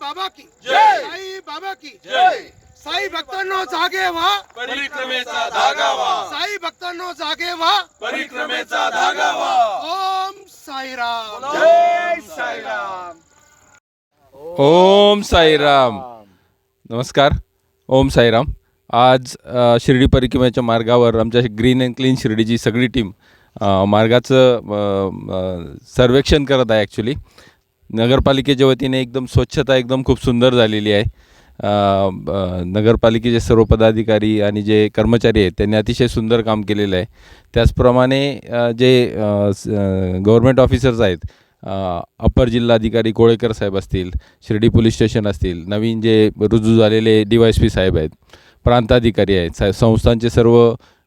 बाबा की। जय. साई बाबा की। जय. साई भक्तांनो जागे व्हा। परिक्रमेचा धागा व्हा। साई भक्तांनो जागे व्हा। परिक्रमेचा धागा व्हा। ओम साईराम जय साईराम ओम साईराम नमस्कार। ओम साईराम आज शिर्डी परिक्रमेच्या मार्गावर आमच्या ग्रीन अँड क्लीन शिर्डीची सगळी टीम मार्गाचं सर्वेक्षण करत आहे ॲक्च्युली नगरपालिकेच्या वतीने एकदम स्वच्छता एकदम खूप सुंदर झालेली आहे. नगरपालिकेचे सर्व पदाधिकारी आणि जे कर्मचारी आहेत त्यांनी अतिशय सुंदर काम केलेलं आहे. त्याचप्रमाणे जे गव्हर्मेंट ऑफिसर्स आहेत अप्पर अपर जिल्हाधिकारी कोळेकर साहेब असतील शिर्डी पोलीस स्टेशन असतील नवीन जे रुजू झालेले डी वाय एस पी साहेब आहेत प्रांताधिकारी आहेत सा संस्थांचे सर्व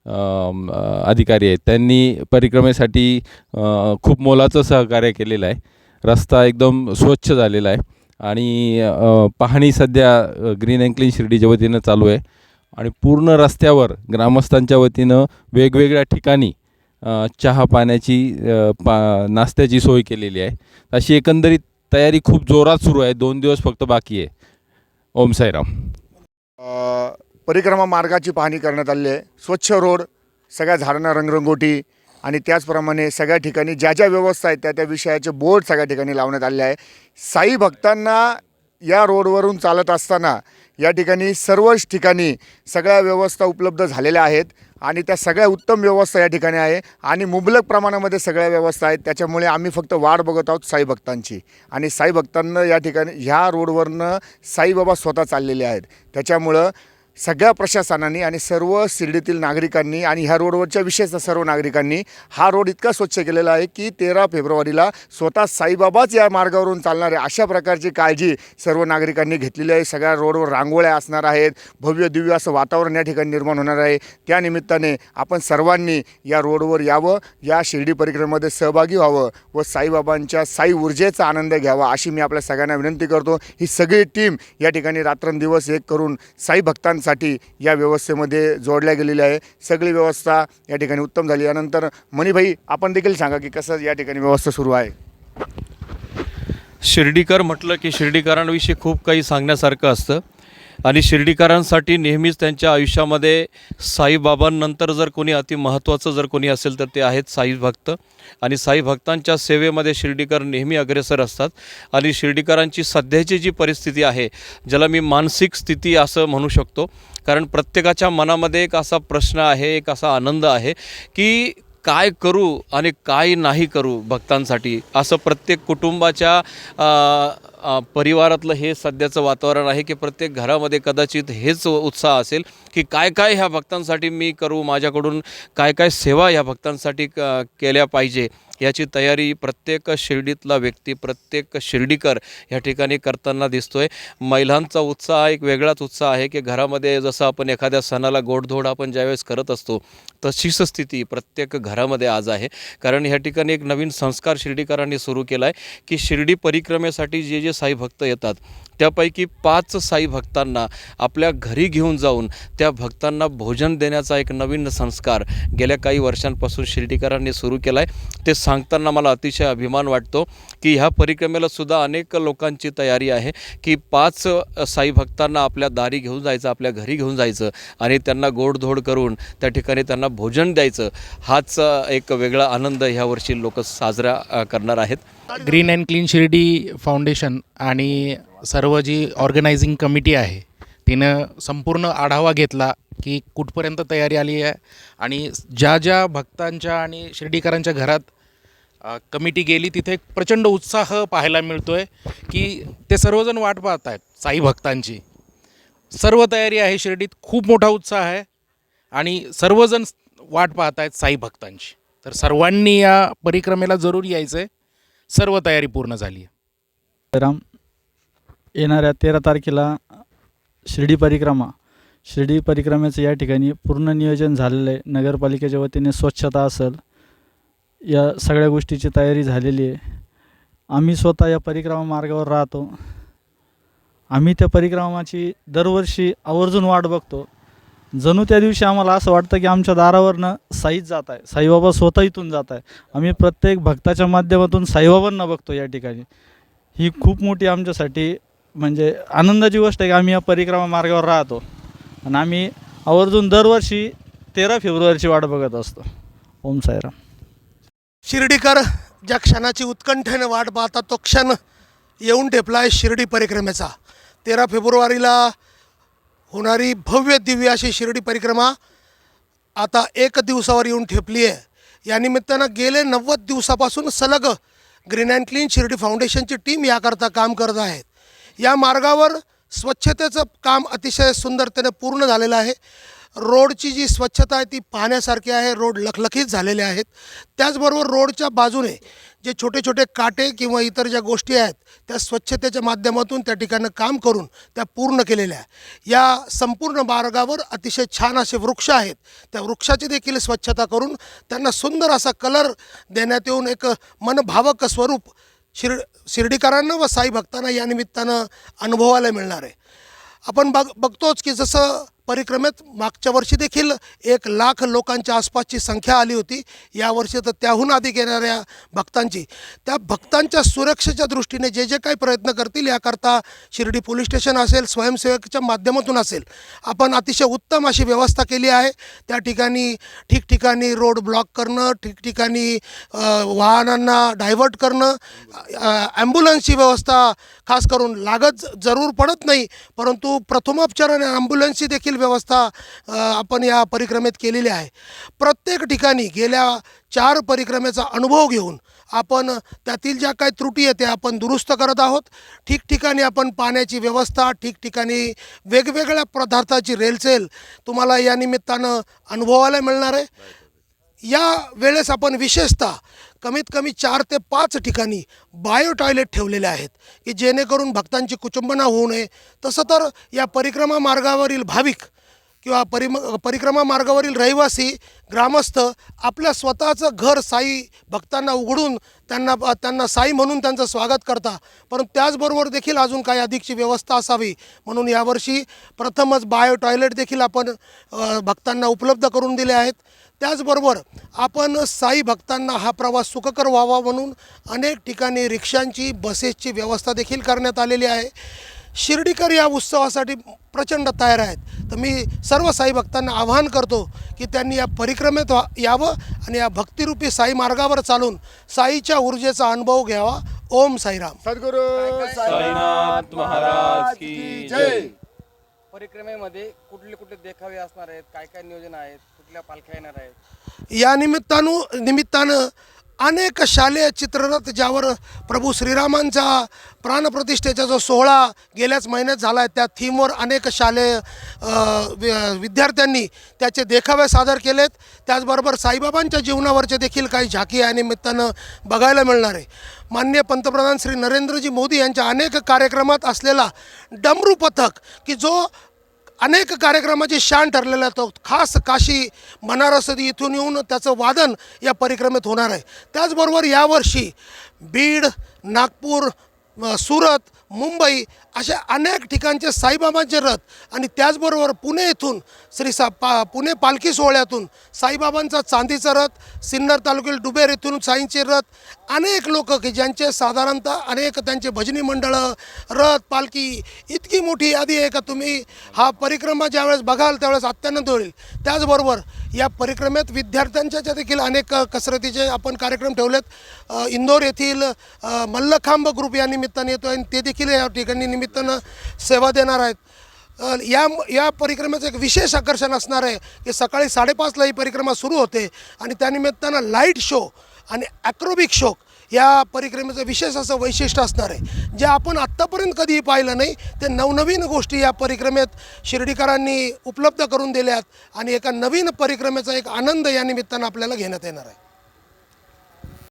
अधिकारी आहेत त्यांनी परिक्रमेसाठी खूप मोलाचं सहकार्य केलेलं आहे. रस्ता एकदम स्वच्छ झालेला आहे. आणि पाहणी सध्या ग्रीन अँड क्लीन शिर्डीच्या वतीनं चालू आहे. आणि पूर्ण रस्त्यावर ग्रामस्थांच्या वतीनं वेगवेगळ्या ठिकाणी चहा पाण्याची पा नाश्त्याची सोय केलेली आहे. अशी एकंदरीत तयारी खूप जोरात सुरू आहे. दोन दिवस फक्त बाकी आहे. ओम साईराम. परिक्रमा मार्गाची पाहणी करण्यात आली आहे. स्वच्छ रोड सगळ्या झाडांना रंगरंगोटी आणि त्याचप्रमाणे सगळ्या ठिकाणी ज्या ज्या व्यवस्था आहेत त्या त्या विषयाचे बोर्ड सगळ्या ठिकाणी लावण्यात आले आहे. साई भक्तांना या रोडवरून चालत असताना या ठिकाणी सर्वच ठिकाणी सगळ्या व्यवस्था उपलब्ध झालेल्या आहेत आणि त्या सगळ्या उत्तम व्यवस्था या ठिकाणी आहे आणि मुबलक प्रमाणामध्ये सगळ्या व्यवस्था आहेत. त्याच्यामुळे आम्ही फक्त वाट बघत आहोत साई भक्तांची. आणि साई भक्तांना या ठिकाणी ह्या रोडवरनं साईबाबा स्वतः चाललेले आहेत. त्याच्यामुळं सगळ्या प्रशासनाने आणि सर्व शिर्डीतील नागरिकांनी आणि ह्या रोडवरच्या विशेषतः सर्व नागरिकांनी हा रोड इतका स्वच्छ केलेला आहे की तेरा फेब्रुवारीला स्वतः साईबाबाच या मार्गावरून चालणार आहे अशा प्रकारची काळजी सर्व नागरिकांनी घेतलेली आहे. सगळ्या रोडवर रांगोळ्या असणार आहेत भव्य दिव्य असं वातावरण या ठिकाणी निर्माण होणार आहे. त्यानिमित्ताने आपण सर्वांनी या रोडवर यावं या शिर्डी परिक्रमेमध्ये सहभागी व्हावं व साईबाबांच्या साई ऊर्जेचा आनंद घ्यावा अशी मी आपल्या सगळ्यांना विनंती करतो. ही सगळी टीम या ठिकाणी रात्रंदिवस एक करून साई भक्तांसाठी या व्यवस्थेमध्ये जोडल्या गेलेली आहे. सगळी व्यवस्था या ठिकाणी उत्तम झाली. यानंतर मणिभाई आपण देखील सांगा की कसं या ठिकाणी व्यवस्था सुरू आहे? शिर्डीकर म्हटलं की शिर्डीकरांविषयी खूप काही सांगण्यासारखं असतं. आणि शिर्डीकरांसाठी नेहमीच त्यांच्या आयुष्यामध्ये साईबाबांनंतर जर कोणी अति महत्त्वाचं जर कोणी असेल तर ते आहेत साई भक्त. आणि साई भक्तांच्या सेवेमध्ये शिर्डीकर नेहमी अग्रेसर असतात. आणि शिर्डीकरांची सध्याची जी परिस्थिती आहे ज्याला मी मानसिक स्थिती असं म्हणू शकतो. कारण प्रत्येकाच्या मनामध्ये एक असा प्रश्न आहे एक असा आनंद आहे की काय करू आणि काय नाही करू भक्तांसाठी? असं प्रत्येक कुटुंबाच्या परिवारातलं हे सध्याचं वातावरण आहे की प्रत्येक घरामध्ये कदाचित हेच उत्साह असेल की काय काय ह्या भक्तांसाठी मी करू माझ्याकडून काय काय सेवा ह्या भक्तांसाठी क केल्या पाहिजे. याची तयारी प्रत्येक शिर्डीतला व्यक्ती प्रत्येक शिर्डीकर ह्या ठिकाणी करताना दिसतोय. महिलांचा उत्साह एक वेगळाच उत्साह आहे की घरामध्ये जसं आपण एखाद्या सणाला गोडधोड आपण ज्यावेळेस करत असतो तशीच स्थिती प्रत्येक घरामध्ये आज आहे. कारण ह्या ठिकाणी एक नवीन संस्कार शिर्डीकरांनी सुरू केला आहे की शिर्डी परिक्रमेसाठी जे जे साई भक्त येतात त्यापैकी पाच साई भक्तांना आपल्या घरी घेऊन जाऊन त्या भक्तांना भोजन देण्याचा एक नवीन संस्कार गेल्या काही वर्षांपासून शिर्डीकरांनी सुरू केला आहे ते सांगताना मला अतिशय अभिमान वाटतो की ह्या परिक्रमेला सुद्धा अनेक लोकांची तयारी आहे की पाच साई भक्तांना आपल्या दारी घेऊन जायचं आपल्या घरी घेऊन जायचं आणि त्यांना गोडधोड करून त्या ठिकाणी त्यांना भोजन द्यायचं. हाच एक वेगळा आनंद ह्या वर्षी लोक साजरा करणार आहेत. Green and clean Shirdi foundation आणि सर्व जी ऑर्गनायझिंग कमिटी आहे तिनं संपूर्ण आढावा घेतला की कुठपर्यंत तयारी आली आहे आणि ज्या ज्या भक्तांच्या आणि शिर्डीकरांच्या घरात कमिटी गेली तिथे प्रचंड उत्साह पाहायला मिळतो आहे की ते सर्वजण वाट पाहत आहेत साई भक्तांची. सर्व तयारी आहे शिर्डीत खूप मोठा उत्साह आहे आणि सर्वजण वाट पाहत आहेत साई भक्तांची. तर सर्वांनी या परिक्रमेला जरूर यायचं आहे सर्व तयारी पूर्ण झाली आहे. राम येणाऱ्या तेरा तारखेला शिर्डी परिक्रमा. शिर्डी परिक्रमेचं या ठिकाणी पूर्ण नियोजन झालेलं आहे. नगरपालिकेच्या वतीने स्वच्छता असेल. या सगळ्या गोष्टीची तयारी झालेली आहे. आम्ही स्वतः या परिक्रमा मार्गावर राहतो. आम्ही त्या परिक्रमाची दरवर्षी आवर्जून वाट बघतो. जणू त्या दिवशी आम्हाला असं वाटतं की आमच्या दारावरनं साईच जात आहे. साईबाबा स्वतः इथून जात आहे. आम्ही प्रत्येक भक्ताच्या माध्यमातून साईबाबांना बघतो या ठिकाणी. ही खूप मोठी आमच्यासाठी म्हणजे आनंदाची गोष्ट आहे की आम्ही या परिक्रमा मार्गावर राहतो. आणि आम्ही आवर्जून दरवर्षी तेरा फेब्रुवारीची वाट बघत असतो. ओम सायराम शिर्डीकर ज्या क्षणाची उत्कंठेने वाट पाहतात तो क्षण येऊन ठेपला आहे शिर्डी परिक्रमेचा. तेरा फेब्रुवारीला होणारी भव्य दिव्य अशी शिर्डी परिक्रमा आता एक दिवसावर येऊन ठेपली आहे या निमित्तानं गेले नव्वद दिवसापासून सलग ग्रीन अँड क्लीन शिर्डी फाउंडेशनची टीम याकरता काम करत आहेत. या मार्गावर स्वच्छतेचं काम अतिशय सुंदरतेने पूर्ण झालेलं आहे. रोडची जी स्वच्छता आहे ती पाहण्यासारखी आहे. रोड लखलखीत झालेले आहेत. त्याचबरोबर रोडच्या बाजूने जे छोटे छोटे काटे किंवा इतर ज्या गोष्टी आहेत त्या स्वच्छतेच्या माध्यमातून त्या ठिकाणी काम करून त्या पूर्ण केलेल्या या संपूर्ण मार्गावर अतिशय छान असे वृक्ष आहेत. त्या वृक्षाची देखील स्वच्छता करून त्यांना सुंदर असा कलर देण्यात येऊन एक मनभावक स्वरूप शिर शिर्डीकरांना व साई भक्तांना या निमित्तानं अनुभवायला मिळणार आहे. आपण बघ बघतोच की जसं परिक्रमेत मागच्या वर्षी देखील एक लाख लोकांच्या आसपासची संख्या आली होती. यावर्षी तर त्याहून अधिक येणाऱ्या भक्तांची. त्या भक्तांच्या सुरक्षेच्या दृष्टीने जे जे काही प्रयत्न करतील याकरता शिर्डी पोलीस स्टेशन असेल स्वयंसेवकच्या माध्यमातून असेल आपण अतिशय उत्तम अशी व्यवस्था केली आहे. त्या ठिकाणी ठिकठिकाणी रोड ब्लॉक करणं ठिकठिकाणी वाहनांना डायव्हर्ट करणं ॲम्ब्युलन्सची व्यवस्था खास करून लागत जरूर पडत नाही परंतु प्रथमोपचाराने आणि ॲम्ब्युलन्सची देखील व्यवस्था आपण या परिक्रमेत केलेली आहे. प्रत्येक ठिकाणी गेल्या चार परिक्रमेचा अनुभव घेऊन आपण त्यातील ज्या काही त्रुटी आहेत त्या आपण दुरुस्त करत आहोत. ठिकठिकाणी आपण पाण्याची व्यवस्था ठिकठिकाणी वेगवेगळ्या पदार्थाची रेलचेल तुम्हाला या निमित्तानं अनुभवायला मिळणार आहे. या वेळेस आपण विशेषतः कमीत कमी चार ते पाच ठिकाणी बायो टॉयलेट ठेवलेले आहेत की जेणेकरून भक्तांची कुचंबना होऊ नये. तसं तर या परिक्रमा मार्गावरील भाविक किंवा परिम परिक्रमा मार्गावरील रहिवासी ग्रामस्थ आपल्या स्वतःचं घर साई भक्तांना उघडून त्यांना त्यांना साई म्हणून त्यांचं स्वागत करता. परंतु त्याचबरोबर देखील अजून काही अधिकची व्यवस्था असावी. म्हणून यावर्षी प्रथमच बायो टॉयलेट देखील आपण भक्तांना उपलब्ध करून दिले आहेत. त्याचबरोबर आपण साई भक्तांना हा प्रवास सुखकर व्हावा म्हणून अनेक ठिकाणी रिक्षांची बसेसची व्यवस्था देखील करण्यात आलेली आहे. शिर्डीकर या उत्सवासाठी प्रचंड तयार आहेत. तर मी सर्व साई भक्तांना आवाहन करतो की त्यांनी या परिक्रमेत वा यावं आणि या भक्तिरूपी साई मार्गावर चालून साईच्या ऊर्जेचा अनुभव घ्यावा. ओम साईराम. सद्गुरू साईनाथ महाराज की जय. परिक्रमेमध्ये कुठले कुठले देखावे असणार आहेत? काय काय नियोजन आहेत? आपल्या पालख्या येणार आहेत. या निमित्तानु निमित्तानं अनेक शालेय चित्ररथ ज्यावर प्रभू श्रीरामांचा प्राणप्रतिष्ठेचा जो सोहळा गेल्याच महिन्यात झाला आहे त्या थीमवर अनेक शालेय विद्यार्थ्यांनी त्याचे देखावे सादर केलेत. त्याचबरोबर साईबाबांच्या जीवनावरचे देखील काही झाकी या निमित्तानं बघायला मिळणार आहे. माननीय पंतप्रधान श्री नरेंद्रजी मोदी यांच्या अनेक कार्यक्रमात असलेला डमरू पथक की जो अनेक कार्यक्रमाची शान ठरलेला तो खास काशी बनारस इथून येऊन त्याचं वादन या परिक्रमेत होणार आहे. त्याचबरोबर यावर्षी बीड नागपूर सुरत मुंबई अशा अनेक ठिकाणचे साईबाबांचे रथ आणि त्याचबरोबर पुणे येथून श्री सा पा पुणे पालखी सोहळ्यातून साईबाबांचा चांदीचा रथ सिन्नर तालुक्यातील डुबेर येथून साईंचे रथ अनेक लोक की ज्यांचे साधारणतः अनेक त्यांचे भजनी मंडळं रथ पालखी इतकी मोठी यादी आहे का तुम्ही? हा परिक्रमा ज्यावेळेस बघाल त्यावेळेस अत्यानंद होईल. त्याचबरोबर या परिक्रमेत विद्यार्थ्यांच्या देखील अनेक कसरतीचे आपण कार्यक्रम ठेवलेत इंदोर येथील मल्लखांब ग्रुप या निमित्ताने येतो आणि ते देखील या ठिकाणी निमित्त निमित्तानं सेवा देणार आहेत. या या परिक्रमेचं एक विशेष आकर्षण असणार आहे की सकाळी साडेपाचला ही परिक्रमा सुरू होते आणि त्यानिमित्तानं लाइट शो आणि ॲक्रोबिक शो या परिक्रमेचं विशेष असं वैशिष्ट्य असणार आहे. जे आपण आत्तापर्यंत कधीही पाहिलं नाही ते नवनवीन गोष्टी या परिक्रमेत शिर्डीकरांनी उपलब्ध करून दिल्यात आणि एका नवीन परिक्रमेचा एक आनंद या निमित्तानं आपल्याला घेण्यात येणार आहे.